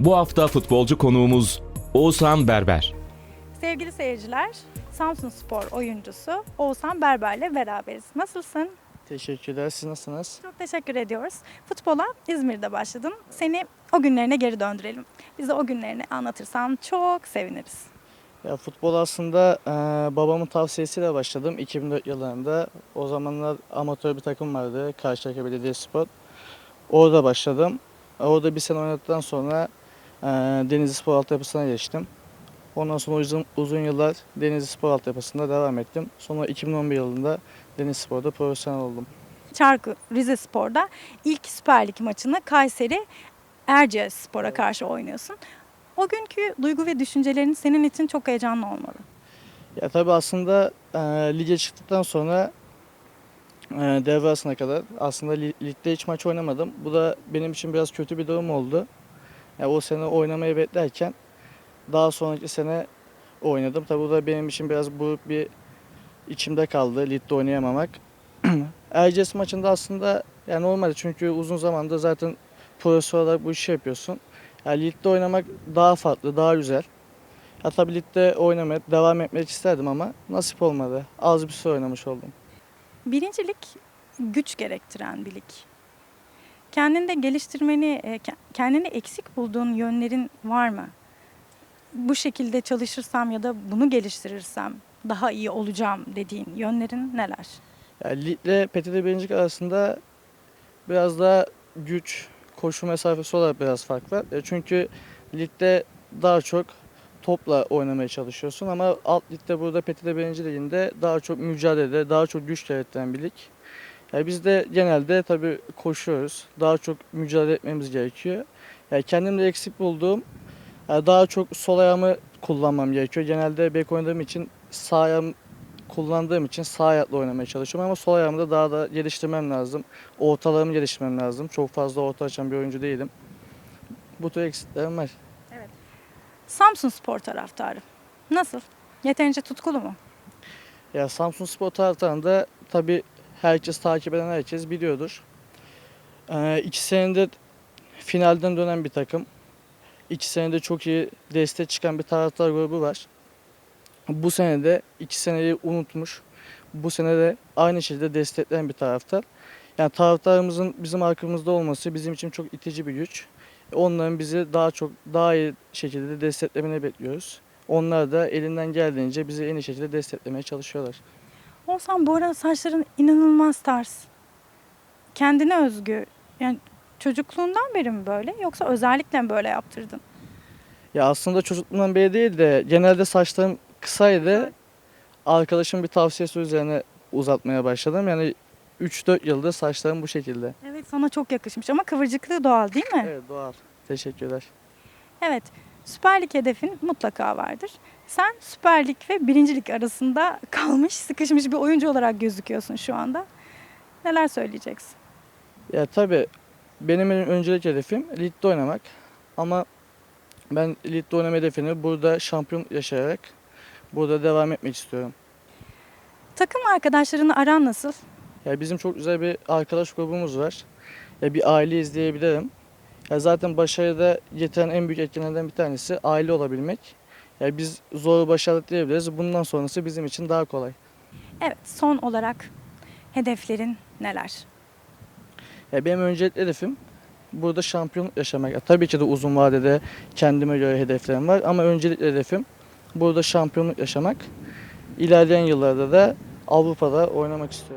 Bu hafta futbolcu konuğumuz Oğuzhan Berber. Sevgili seyirciler, Samsun Spor oyuncusu Oğuzhan Berber'le beraberiz. Nasılsın? Teşekkürler. Siz nasılsınız? Çok teşekkür ediyoruz. Futbola İzmir'de başladın. Seni o günlerine geri döndürelim. Bize o günlerini anlatırsan çok seviniriz. Ya futbol aslında e, babamın tavsiyesiyle başladım 2004 yıllarında. O zamanlar amatör bir takım vardı. Karşıyaka Belediyespor. Orada başladım. Orada bir sene oynadıktan sonra Denizli Spor altyapısına geçtim. Ondan sonra uzun, uzun yıllar Denizli Spor altyapısında devam ettim. Sonra 2011 yılında Denizli Spor'da profesyonel oldum. Çarkı Rize Spor'da ilk Süper Lig maçını Kayseri Erciyes Spor'a karşı oynuyorsun. O günkü duygu ve düşüncelerin senin için çok heyecanlı olmalı. Ya tabii aslında e, lige çıktıktan sonra e, devre arasına kadar aslında li- ligde hiç maç oynamadım. Bu da benim için biraz kötü bir durum oldu. Ya o sene oynamayı beklerken daha sonraki sene oynadım. Tabii bu da benim için biraz buruk bir içimde kaldı ligde oynayamamak. Erciyes maçında aslında yani normal çünkü uzun zamandır zaten profesyonel olarak bu işi yapıyorsun. Yani ligde oynamak daha farklı, daha güzel. Ya tabii ligde oynamaya devam etmek isterdim ama nasip olmadı. Az bir süre oynamış oldum. Birincilik güç gerektiren bir lig. Kendinde geliştirmeni, e, ke- kendini eksik bulduğun yönlerin var mı? Bu şekilde çalışırsam ya da bunu geliştirirsem daha iyi olacağım dediğin yönlerin neler? Yani ligle PTT birincilik arasında biraz daha güç, koşu mesafesi olarak biraz fark var. E, Çünkü ligde daha çok topla oynamaya çalışıyorsun ama alt ligde burada PTT birinci liginde daha çok mücadele, daha çok güç gerektiren bir lig. Yani biz de genelde tabii koşuyoruz. Daha çok mücadele etmemiz gerekiyor. Yani kendimde eksik bulduğum yani daha çok sol ayağımı kullanmam gerekiyor. Genelde bek oynadığım için sağ ayağım kullandığım için sağ ayakla oynamaya çalışıyorum ama sol ayağımı da daha da geliştirmem lazım. Ortalarımı geliştirmem lazım. Çok fazla orta açan bir oyuncu değilim. Bu tür eksiklerim var. Samsun Spor taraftarı. Nasıl? Yeterince tutkulu mu? Ya Samsun Spor taraftarında tabii herkes takip eden herkes biliyordur. Ee, iki senedir finalden dönen bir takım. İki senede çok iyi destek çıkan bir taraftar grubu var. Bu sene de iki seneyi unutmuş. Bu sene de aynı şekilde destekleyen bir taraftar. Yani taraftarımızın bizim arkamızda olması bizim için çok itici bir güç. Onların bizi daha çok daha iyi şekilde desteklemeni bekliyoruz. Onlar da elinden geldiğince bizi en iyi şekilde desteklemeye çalışıyorlar. Olsan bu arada saçların inanılmaz tarz. Kendine özgü. Yani çocukluğundan beri mi böyle yoksa özellikle mi böyle yaptırdın? Ya aslında çocukluğumdan beri değil de genelde saçlarım kısaydı. Arkadaşım bir tavsiyesi üzerine uzatmaya başladım. Yani 3-4 yıldır saçlarım bu şekilde. Evet sana çok yakışmış ama kıvırcıklığı doğal değil mi? Evet doğal. Teşekkürler. Evet. Süper Lig hedefin mutlaka vardır. Sen Süper Lig ve Birincilik arasında kalmış, sıkışmış bir oyuncu olarak gözüküyorsun şu anda. Neler söyleyeceksin? Ya tabii benim en öncelik hedefim ligde oynamak. Ama ben ligde oynama hedefini burada şampiyon yaşayarak burada devam etmek istiyorum. Takım arkadaşlarını aran nasıl? Ya bizim çok güzel bir arkadaş grubumuz var. Ya bir aile izleyebilirim. Ya zaten başarıda getiren en büyük etkenlerden bir tanesi aile olabilmek. Ya biz zoru başardık diyebiliriz. Bundan sonrası bizim için daha kolay. Evet, son olarak hedeflerin neler? Ya benim öncelikli hedefim burada şampiyon yaşamak. Ya tabii ki de uzun vadede kendime göre hedeflerim var ama öncelikli hedefim burada şampiyonluk yaşamak. İlerleyen yıllarda da Avrupa'da oynamak istiyorum.